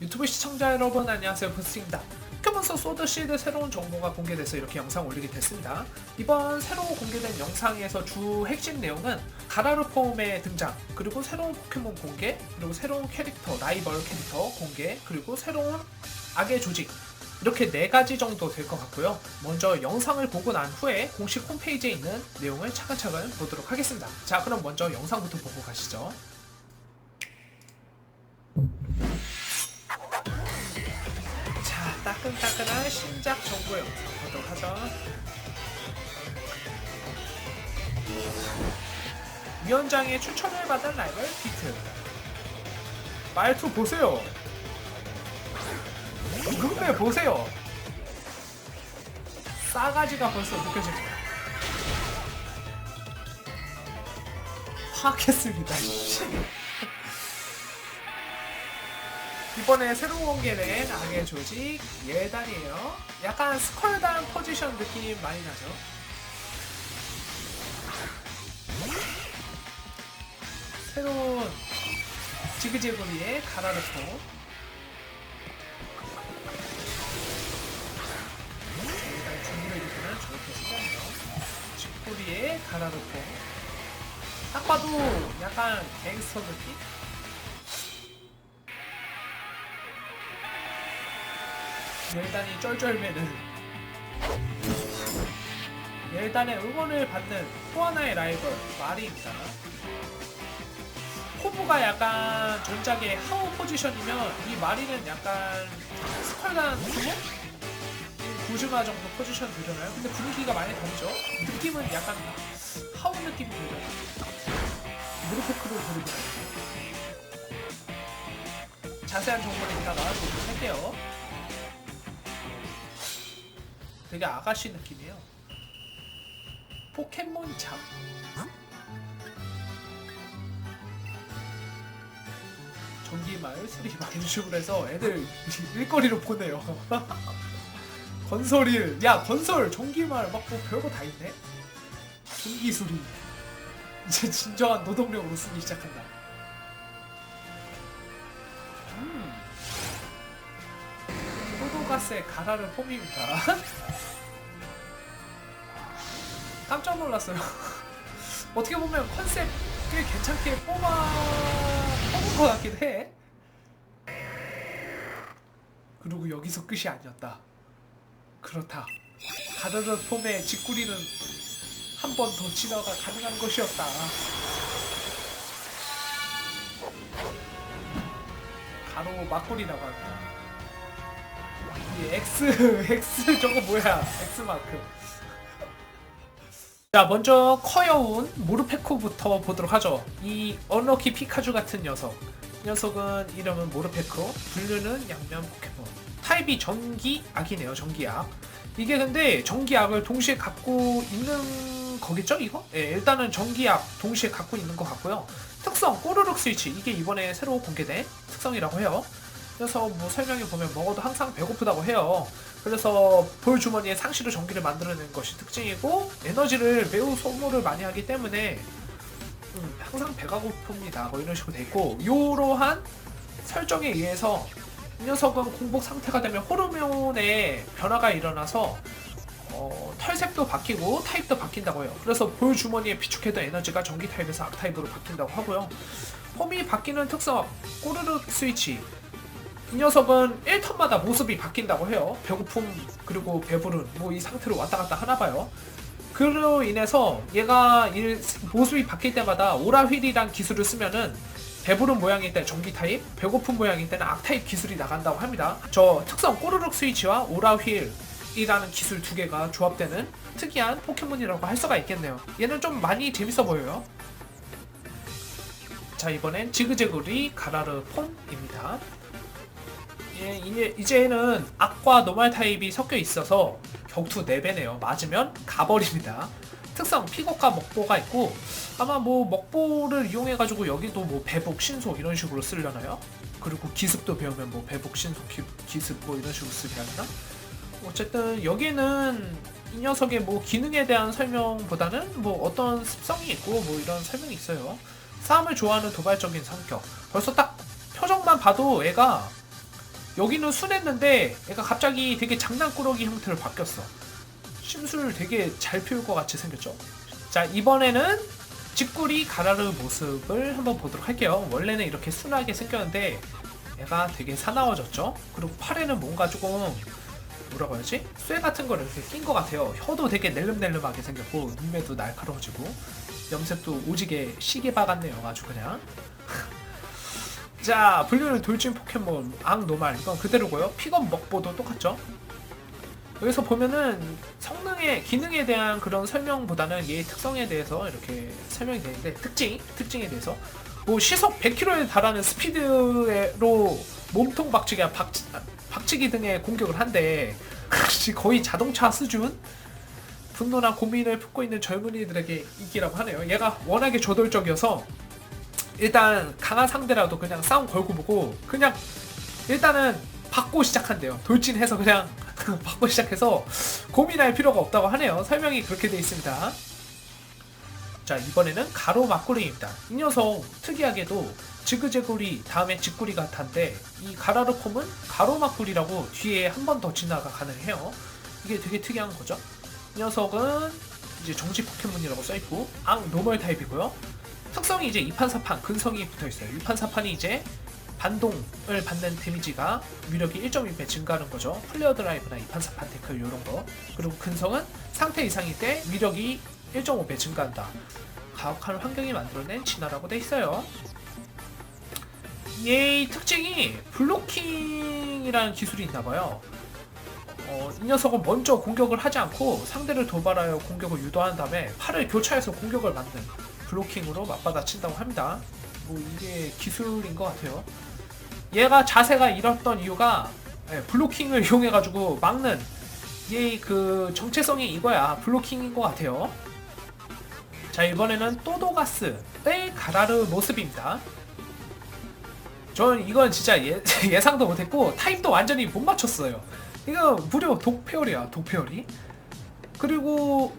유튜브 시청자 여러분 안녕하세요 부스입니다 포켓몬서 소드 실드 새로운 정보가 공개돼서 이렇게 영상 올리게 됐습니다 이번 새로 공개된 영상에서 주 핵심 내용은 가라르 폼의 등장 그리고 새로운 포켓몬 공개 그리고 새로운 캐릭터 라이벌 캐릭터 공개 그리고 새로운 악의 조직 이렇게 네 가지 정도 될 것 같고요. 먼저 영상을 보고 난 후에 공식 홈페이지에 있는 내용을 차근차근 보도록 하겠습니다. 자, 그럼 먼저 영상부터 보고 가시죠. 따끈따끈한 신작 정보 영상 보도록 하죠. 위원장의 추천을 받은 라이벌 비트. 말투 보세요. 눈매 보세요. 싸가지가 벌써 느껴집니다. 파악했습니다. 이번에 새로 공개된 악의 조직 예단이에요. 약간 스컬단 포지션 느낌 많이 나죠. 새로운 지그재그리의 가라르포 일단 준비를 입으면 저렇게 생겼네요. 집구리에 가라르포 딱 봐도 약간 갱스터 느낌? 멜단이 쩔쩔매는 멜단의 응원을 받는 또 하나의 라이벌 마리입니다. 호부가 약간 전작의 하우 포지션이면 이 마리는 약간 스컬단 후보? 구즈마 정도 포지션 되잖아요. 근데 분위기가 많이 다르죠. 느낌은 약간 하우 느낌이 들어요. 무르페크로 부르기 자세한 정보는 이따가 보도록 할게요. 되게 아가씨 느낌이에요. 포켓몬 잡. 전기말 수리 식으로 해서 애들 일거리로 보내요. 건설일, 야 건설, 전기말 막뭐 별거 다 있네. 전기 수리. 이제 진정한 노동력으로 쓰기 시작한다. 포도가스의 가라를 폼입니다. 깜짝 놀랐어요. 어떻게 보면 컨셉 꽤 괜찮게 뽑아 뽑은 것 같긴 해. 그리고 여기서 끝이 아니었다. 그렇다. 가르르 폼의 짓구리는 한 번 더 진화가 가능한 것이었다. 바로 막골이라고 합니다. 이 X X 저거 뭐야? X 마크. 자 먼저 커여운 모르페코부터 보도록 하죠. 이 언럭키 피카주 같은 녀석. 이 녀석은 이름은 모르페코, 분류는 양면 포켓몬. 타입이 전기 악이네요. 전기악. 이게 근데 전기악을 동시에 갖고 있는 거겠죠? 이거? 예, 일단은 전기악 동시에 갖고 있는 것 같고요. 특성 꼬르륵 스위치 이게 이번에 새로 공개된 특성이라고 해요. 그래서 뭐 설명해 보면 먹어도 항상 배고프다고 해요. 그래서 볼 주머니에 상시로 전기를 만들어내는 것이 특징이고 에너지를 매우 소모를 많이 하기 때문에 음, 항상 배가 고픕니다. 뭐 이런 식으로 돼 있고 이러한 설정에 의해서 이 녀석은 공복 상태가 되면 호르몬의 변화가 일어나서 어, 털색도 바뀌고 타입도 바뀐다고 해요. 그래서 볼 주머니에 비축했던 에너지가 전기 타입에서 악 타입으로 바뀐다고 하고요. 폼이 바뀌는 특성 꼬르륵 스위치 이 녀석은 1턴마다 모습이 바뀐다고 해요. 배고픔 그리고 배부른 뭐 이 상태로 왔다 갔다 하나 봐요. 그로 인해서 얘가 이 모습이 바뀔 때마다 오라휠이란 기술을 쓰면은 배부른 모양일 때 전기 타입, 배고픈 모양일 때는 악 타입 기술이 나간다고 합니다. 저 특성 꼬르륵 스위치와 오라휠 이라는 기술 두 개가 조합되는 특이한 포켓몬이라고 할 수가 있겠네요. 얘는 좀 많이 재밌어 보여요. 자 이번엔 지그재그리 가라르 폼입니다. 예, 이제, 이제는 악과 노말 타입이 섞여 있어서 격투 4배네요. 맞으면 가버립니다. 특성 피곡과 먹보가 있고 아마 뭐 먹보를 이용해가지고 여기도 뭐 배복, 신속 이런 식으로 쓰려나요? 그리고 기습도 배우면 뭐 배복, 신속, 기, 기습 뭐 이런 식으로 쓰게 하나? 어쨌든 여기는 이 녀석의 뭐 기능에 대한 설명보다는 뭐 어떤 습성이 있고 뭐 이런 설명이 있어요. 싸움을 좋아하는 도발적인 성격. 벌써 딱 표정만 봐도 애가 여기는 순했는데 얘가 갑자기 되게 장난꾸러기 형태로 바뀌었어. 심술 되게 잘 피울 것 같이 생겼죠. 자 이번에는 직구리 가라르 모습을 한번 보도록 할게요. 원래는 이렇게 순하게 생겼는데 얘가 되게 사나워졌죠. 그리고 팔에는 뭔가 조금 뭐라고 해야지? 쇠 같은 거를 이렇게 낀 것 같아요. 혀도 되게 낼름낼름하게 생겼고 눈매도 날카로워지고 염색도 오지게 시계 박았네요. 아주 그냥. 자 분류는 돌진 포켓몬 앙노말 이건 그대로고요. 픽업 먹보도 똑같죠. 여기서 보면은 성능의 기능에 대한 그런 설명보다는 얘의 특성에 대해서 이렇게 설명이 되는데 특징 특징에 대해서 뭐 시속 100km에 달하는 스피드로 몸통 박치기 박, 박치기 등의 공격을 한데 거의 자동차 수준 분노나 고민을 품고 있는 젊은이들에게 이기라고 하네요. 얘가 워낙에 저돌적이어서 일단 강한 상대라도 그냥 싸움 걸고 보고 그냥 일단은 받고 시작한대요. 돌진해서 그냥 받고 시작해서 고민할 필요가 없다고 하네요. 설명이 그렇게 돼 있습니다. 자 이번에는 가로 막구리입니다. 이 녀석 특이하게도 지그재구리 다음에 직구리 같은데 이 가라르 폼은 가로 막구리라고 뒤에 한 번더 진화가 가능해요. 이게 되게 특이한 거죠. 이 녀석은 이제 정지 포켓몬이라고 써있고 앙 노멀 타입이고요. 특성이 이제 2판 4판 근성이 붙어 있어요. 2판 4판이 이제 반동을 받는 데미지가 위력이 1.1배 증가하는 거죠. 플레어 드라이브나 2판 4판 태클 이런 거. 그리고 근성은 상태 이상일 때 위력이 1.5배 증가한다. 가혹한 환경이 만들어낸 진화라고 돼 있어요. 얘의 특징이 블로킹이라는 기술이 있나 봐요. 어, 이 녀석은 먼저 공격을 하지 않고 상대를 도발하여 공격을 유도한 다음에 팔을 교차해서 공격을 맞는 블로킹으로 맞받아 친다고 합니다. 뭐 이게 기술인 것 같아요. 얘가 자세가 이렇던 이유가 예, 블로킹을 이용해가지고 막는 얘의 그 정체성이 이거야. 블로킹인 것 같아요. 자 이번에는 또도가스의 가라르 모습입니다. 전 이건 진짜 예, 예상도 못했고 타입도 완전히 못 맞췄어요. 이거 무려 독페어리야 독페어리. 그리고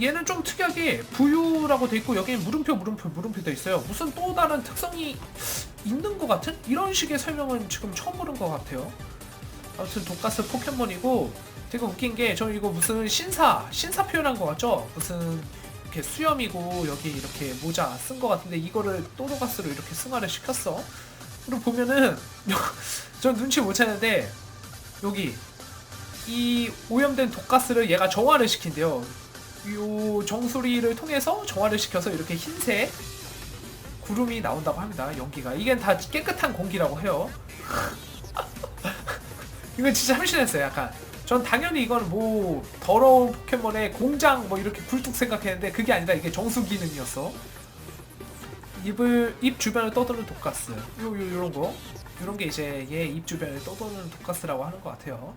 얘는 좀 특이하게 부유라고 돼 있고 여기는 물음표 물음표 물음표 돼 있어요. 무슨 또 다른 특성이 있는 것 같은 이런 식의 설명은 지금 처음 들은 것 같아요. 아무튼 독가스 포켓몬이고 되게 웃긴 게 저 이거 무슨 신사 신사 표현한 것 같죠? 무슨 이렇게 수염이고 여기 이렇게 모자 쓴 것 같은데 이거를 또도가스로 이렇게 승화를 시켰어. 그리고 보면은 전 눈치 못 채는데 여기 이 오염된 독가스를 얘가 정화를 시킨대요. 요 정수리를 통해서 정화를 시켜서 이렇게 흰색 구름이 나온다고 합니다. 연기가 이게 다 깨끗한 공기라고 해요. 이건 진짜 참신했어요. 약간 전 당연히 이건 뭐 더러운 포켓몬의 공장 뭐 이렇게 굴뚝 생각했는데 그게 아니라 이게 정수 기능이었어. 입을 입 주변을 떠도는 독가스. 요 요 요런 거. 요런 게 이제 얘 입 주변을 떠도는 독가스라고 하는 것 같아요.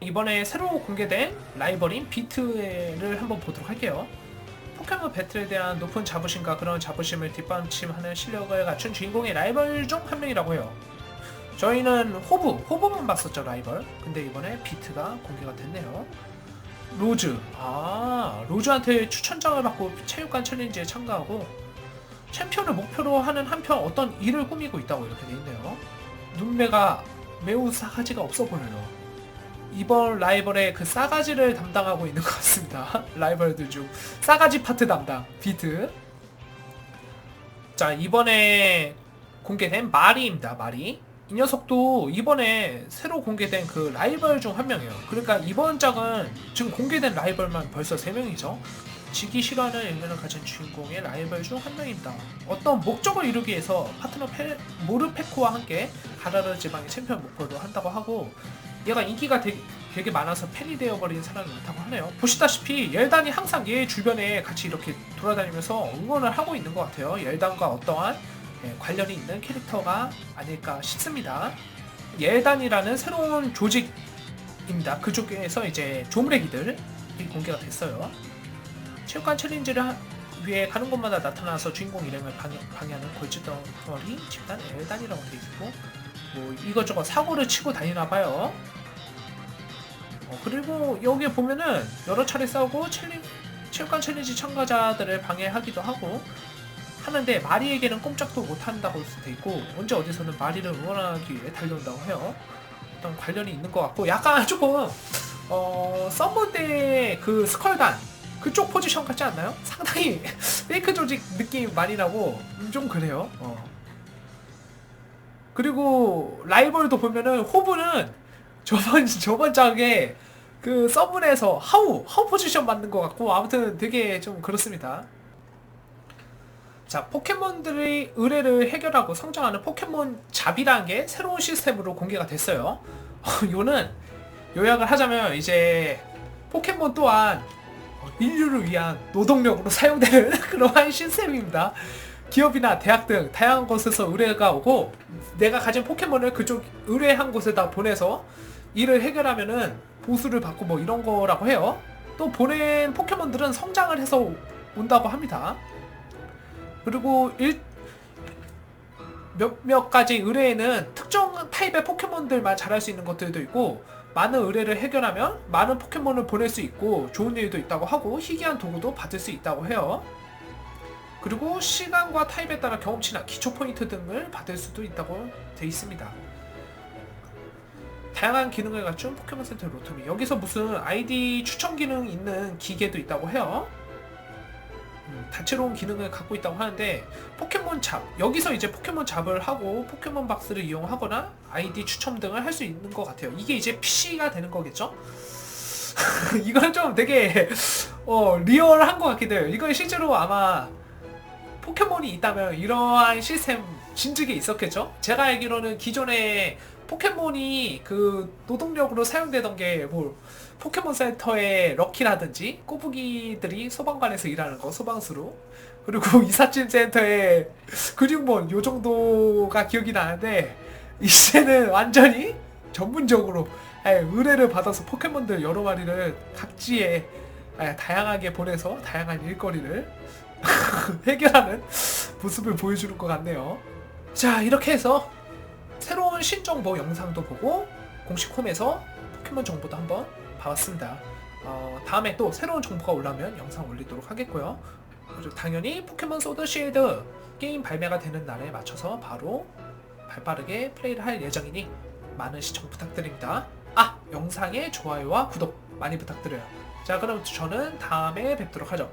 이번에 새로 공개된 라이벌인 비트를 한번 보도록 할게요. 포켓몬 배틀에 대한 높은 자부심과 그런 자부심을 뒷받침하는 실력을 갖춘 주인공의 라이벌 중 한 명이라고 해요. 저희는 호브, 호브만 봤었죠 라이벌. 근데 이번에 비트가 공개가 됐네요. 로즈, 아 로즈한테 추천장을 받고 체육관 챌린지에 참가하고 챔피언을 목표로 하는 한편 어떤 일을 꾸미고 있다고 이렇게 돼 있네요. 눈매가 매우 싸가지가 없어 보여요. 이번 라이벌의 그 싸가지를 담당하고 있는 것 같습니다. 라이벌들 중 싸가지 파트 담당 비트. 자 이번에 공개된 마리입니다. 마리. 이 녀석도 이번에 새로 공개된 그 라이벌 중 한 명이에요. 그러니까 이번 작은 지금 공개된 라이벌만 벌써 3명이죠. 지기 싫어하는 일면을 가진 주인공의 라이벌 중 한 명입니다. 어떤 목적을 이루기 위해서 파트너 페, 모르페코와 함께 가라르 지방의 챔피언 목표로 한다고 하고 얘가 인기가 되게, 되게 많아서 팬이 되어버린 사람이 많다고 하네요. 보시다시피 열단이 항상 얘 주변에 같이 이렇게 돌아다니면서 응원을 하고 있는 것 같아요. 열단과 어떠한 예, 관련이 있는 캐릭터가 아닐까 싶습니다. 예단이라는 새로운 조직입니다. 그쪽에서 이제 조무래기들이 공개가 됐어요. 체육관 챌린지를 하- 위해 가는 곳마다 나타나서 주인공 일행을 방해, 방해하는 골칫덩어리 집단 엘단이라고 되어 있고 뭐 이것저것 사고를 치고 다니나 봐요. 어, 그리고 여기에 보면은 여러 차례 싸우고 챌린, 체육관 챌린지 참가자들을 방해하기도 하고 하는데 마리에게는 꼼짝도 못 한다고 돼 있고 언제 어디서는 마리를 응원하기 위해 달려온다고 해요. 어떤 관련이 있는 것 같고 약간 조금 어 썸머 때그 스컬단 그쪽 포지션 같지 않나요? 상당히 페이크 조직 느낌 많이 나고 음, 좀 그래요. 어. 그리고 라이벌도 보면은 호브는 저번 저번 장에 그 서브에서 하우 하우 포지션 맞는 것 같고 아무튼 되게 좀 그렇습니다. 자 포켓몬들의 의뢰를 해결하고 성장하는 포켓몬 잡이라는 게 새로운 시스템으로 공개가 됐어요. 요는 요약을 하자면 이제 포켓몬 또한 인류를 위한 노동력으로 사용되는 그러한 시스템입니다. 기업이나 대학 등 다양한 곳에서 의뢰가 오고 내가 가진 포켓몬을 그쪽 의뢰한 곳에다 보내서 일을 해결하면은 보수를 받고 뭐 이런 거라고 해요. 또 보낸 포켓몬들은 성장을 해서 온다고 합니다. 그리고 일 몇몇 가지 의뢰에는 특정 타입의 포켓몬들만 잘할 수 있는 것들도 있고 많은 의뢰를 해결하면 많은 포켓몬을 보낼 수 있고 좋은 일도 있다고 하고 희귀한 도구도 받을 수 있다고 해요. 그리고 시간과 타입에 따라 경험치나 기초 포인트 등을 받을 수도 있다고 돼 있습니다. 다양한 기능을 갖춘 포켓몬 센터 로토미 여기서 무슨 아이디 추천 기능 있는 기계도 있다고 해요. 음, 다채로운 기능을 갖고 있다고 하는데 포켓몬 잡 여기서 이제 포켓몬 잡을 하고 포켓몬 박스를 이용하거나 아이디 추첨 등을 할 수 있는 것 같아요. 이게 이제 PC가 되는 거겠죠? 이건 좀 되게 어, 리얼한 것 같기도 해요. 이건 실제로 아마 포켓몬이 있다면 이러한 시스템 진즉에 있었겠죠? 제가 알기로는 기존에 포켓몬이 그 노동력으로 사용되던 게뭐 포켓몬 센터의 럭키라든지 꼬부기들이 소방관에서 일하는 거 소방수로 그리고 이삿짐 센터의 근육몬 요 정도가 기억이 나는데 이제는 완전히 전문적으로 아예 의뢰를 받아서 포켓몬들 여러 마리를 각지에 아예 다양하게 보내서 다양한 일거리를 해결하는 모습을 보여주는 것 같네요. 자 이렇게 해서 새로운 신정보 영상도 보고 공식 홈에서 포켓몬 정보도 한번 봐봤습니다. 어, 다음에 또 새로운 정보가 올라오면 영상 올리도록 하겠고요. 그리고 당연히 포켓몬 소드 실드 게임 발매가 되는 날에 맞춰서 바로 발빠르게 플레이를 할 예정이니 많은 시청 부탁드립니다. 아! 영상에 좋아요와 구독 많이 부탁드려요. 자 그럼 저는 다음에 뵙도록 하죠.